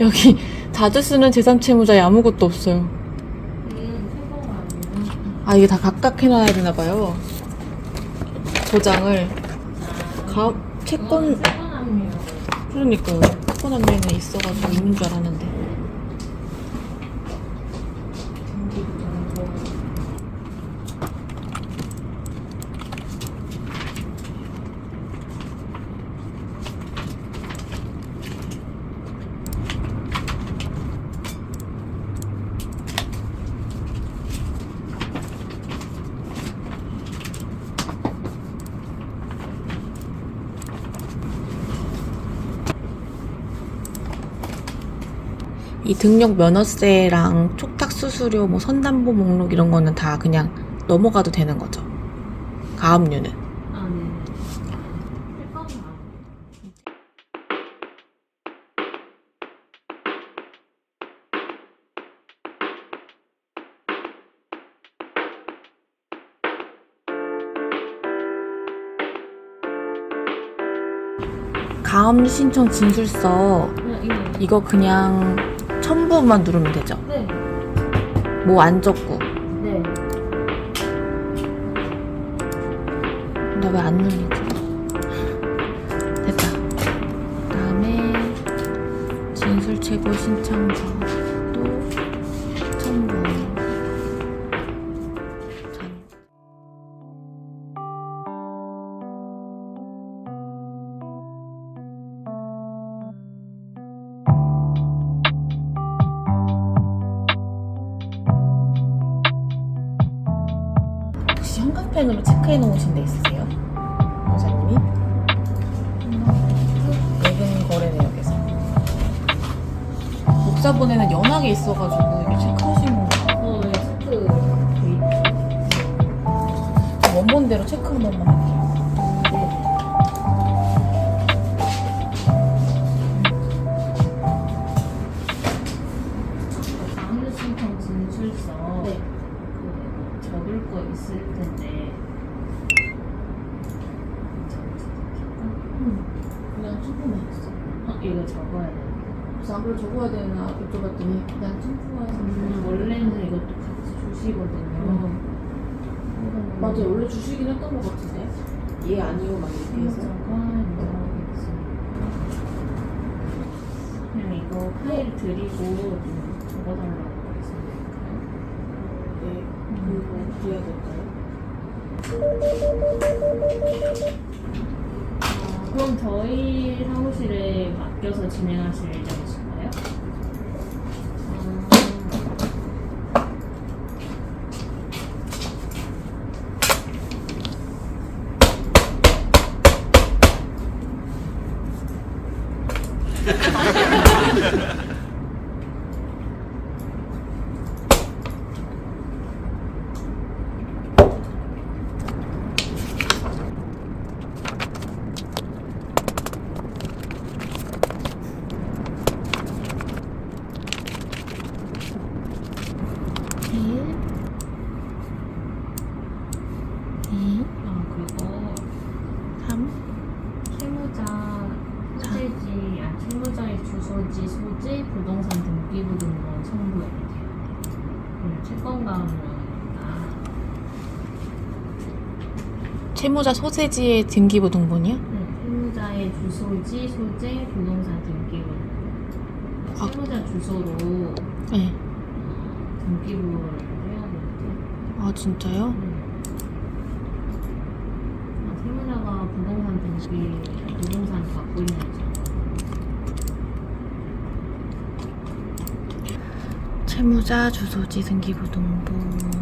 여기 자주 쓰는 제3채무자에 아무것도 없어요. 아 이게 다 각각 해놔야 되나 봐요. 도장을 가 채권. 그러니까요. 채권 안내는 있어가지고 있는 줄 알았는데. 이 등록 면허세랑 촉탁 수수료, 뭐 선담보 목록 이런 거는 다 그냥 넘어가도 되는 거죠. 가압류는. 아, 네. 가압류 신청 진술서 네. 이거 그냥 첨부만 누르면 되죠. 네. 뭐안 적고. 네. 나 왜 안 눌리지? 됐다. 그다음에 진술 최고 신청서 펜으로 체크해 놓으신 데 있으세요? 여자님이? 예금 거래 내역에서 목사본에는 연하게 있어가지고 이게 체크 이거 적어야 돼. 그래서 안 그래 적어야 되나 여쭤봤더니 그냥 체크만 음, 원래는 이것도 같이 주시거든요. 맞아 원래 주시긴 했던 것 같은데. 얘 아니요 막 이렇게 해서. 그냥 이거 파일 드리고 좀 적어달라고 말씀드릴까요? 네. 그거 드려야 될까요? 어, 그럼 저희 사무실에 맡겨서 진행하실 예정이신가요? 아, 아 그리고 3 채무자 소재지, 아 채무자의 주소지, 소재, 부동산 등기부 등본 첨부해야 돼요. 그리고 채권가입니다. 채무자 소재지의 등기부 등본이요? 네, 채무자의 주소지, 소재, 부동산 등기부. 아. 채무자 주소로 네. 어, 등기부를 해야 되는데. 아 진짜요? 아, 채무자가 등기, 부동산 갖고 있는지. 채무자 주소지 등기부 등본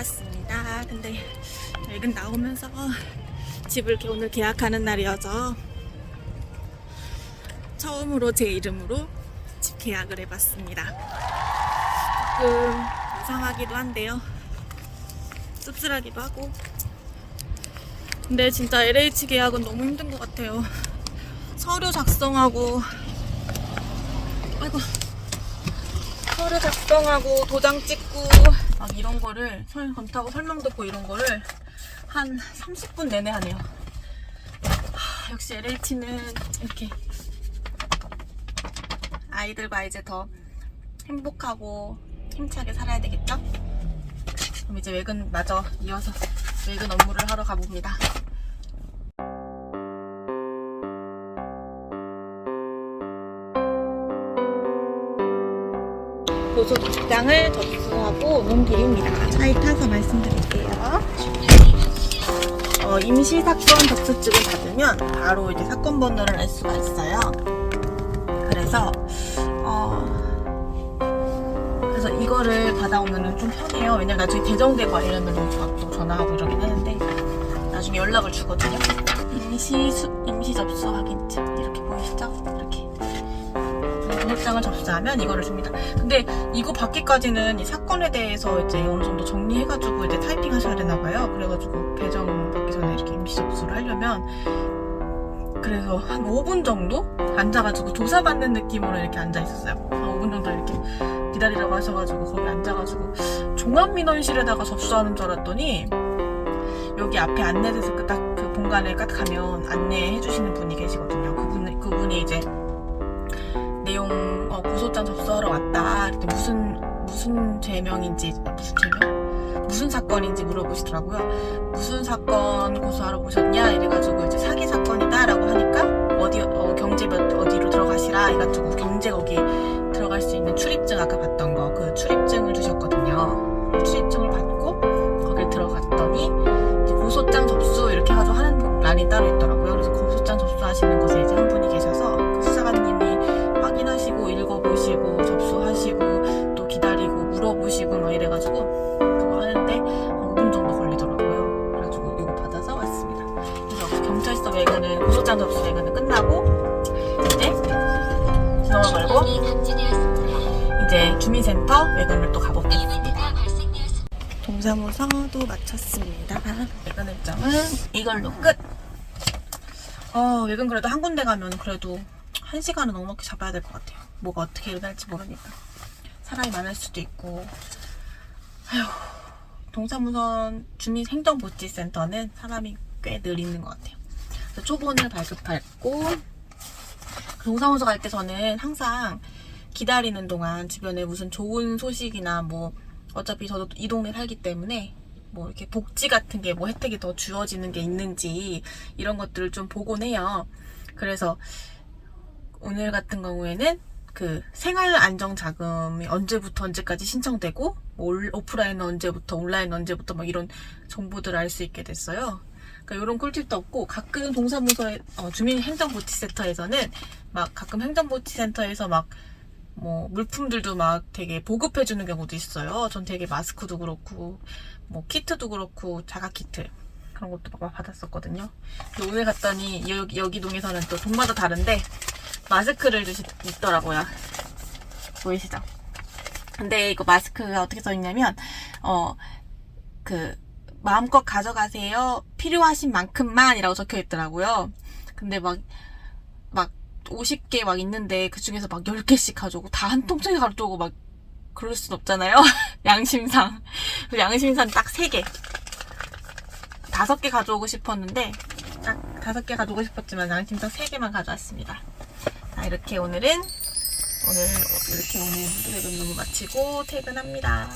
나왔습니다. 근데 외근 나오면서 집을 개- 오늘 계약하는 날이어서 처음으로 제 이름으로 집 계약을 해봤습니다. 조금 이상하기도 한데요. 씁쓸하기도 하고. 근데 진짜 LH 계약은 너무 힘든 것 같아요. 서류 작성하고, 아이고. 서류 작성하고 도장 찍고 막 이런 거를 설 검토하고 설명 듣고 이런 거를 한 30분 내내 하네요. 하, 역시 LH는 이렇게 아이들과 이제 더 행복하고 힘차게 살아야 되겠죠? 그럼 이제 외근 마저 이어서 외근 업무를 하러 가봅니다. 고소장을 접수하고 오는 길입니다. 차에 타서 말씀드릴게요. 어, 임시 사건 접수증을 받으면 바로 이제 사건 번호를 알 수가 있어요. 그래서 어, 그래서 이거를 받아오면 좀 편해요. 왜냐면 나중에 개정되고 하려면 또 전화하고 이러긴 하는데 나중에 연락을 주거든요. 임시 수, 임시 접수 확인증 시죠? 이렇게 고소장을 접수하면 이거를 줍니다. 근데 이거 받기까지는 이 사건에 대해서 이제 어느 정도 정리해가지고 이제 타이핑 하셔야 되나 봐요. 그래가지고 배정 받기 전에 이렇게 임시 접수를 하려면 그래서 한 5분 정도 앉아가지고 조사받는 느낌으로 이렇게 앉아 있었어요. 한 5분 정도 이렇게 기다리라고 하셔가지고 거기 앉아가지고 종합민원실에다가 접수하는 줄 알았더니 여기 앞에 안내돼서 그딱그 공간에 딱 가면 안내해 주시는 분이 계시거든요. 그분 그분이 이제 내용 어, 고소장 접수하러 왔다. 그랬더니 무슨 무슨 죄명인지 아, 무슨 죄명? 무슨 사건인지 물어보시더라고요. 무슨 사건 고소하러 오셨냐 이래가지고 이제 사기 사건이다라고 하니까 어디 어, 경제 몇 어디로 들어가시라 해가지고 경제 거기 외근은 고소장 접수 외근은 끝나고 이제 진호가 말고 이제 주민센터 외근을 또 가보겠습니다. 동사무소도 마쳤습니다. 외근 일정은 이걸로 끝. 어, 외근 그래도 한 군데 가면 그래도 한 시간은 넉넉히 잡아야 될 것 같아요. 뭐가 어떻게 일어날지 모르니까. 사람이 많을 수도 있고. 아휴, 동사무선 주민행정복지센터는 사람이 꽤 늘 있는 것 같아요. 초본을 발급했고, 동사무소 갈 때 저는 항상 기다리는 동안 주변에 무슨 좋은 소식이나 뭐, 어차피 저도 이 동네 살기 때문에 뭐 이렇게 복지 같은 게 뭐 혜택이 더 주어지는 게 있는지 이런 것들을 좀 보곤 해요. 그래서 오늘 같은 경우에는 그 생활 안정 자금이 언제부터 언제까지 신청되고 뭐 올- 오프라인은 언제부터 온라인 언제부터 막 이런 정보들을 알 수 있게 됐어요. 그러니까 이런 꿀팁도 없고 가끔 동사무소에 어, 주민행정복지센터에서는 막 가끔 행정복지센터에서 막 뭐 물품들도 막 되게 보급해 주는 경우도 있어요. 전 되게 마스크도 그렇고 뭐 키트도 그렇고 자가 키트 그런 것도 막 받았었거든요. 오늘 갔더니 여기 여기 동에서는 또 동마다 다른데 마스크를 주시 있더라고요. 보이시죠? 근데 이거 마스크가 어떻게 써 있냐면 어그 마음껏 가져가세요. 필요하신 만큼만이라고 적혀 있더라고요. 근데 막 막 50개 막 있는데 그 중에서 막 10개씩 가져오고 다 한 통째에 가져오고 막 그럴 순 없잖아요. 양심상. 양심상 딱 3개. 다 다섯 개 가져오고 싶었는데 딱 다섯 개 가져오고 싶었지만 양심상 세 개만 가져왔습니다. 자 이렇게 오늘은 오늘 이렇게 오늘 드래곤 룸 마치고 퇴근합니다.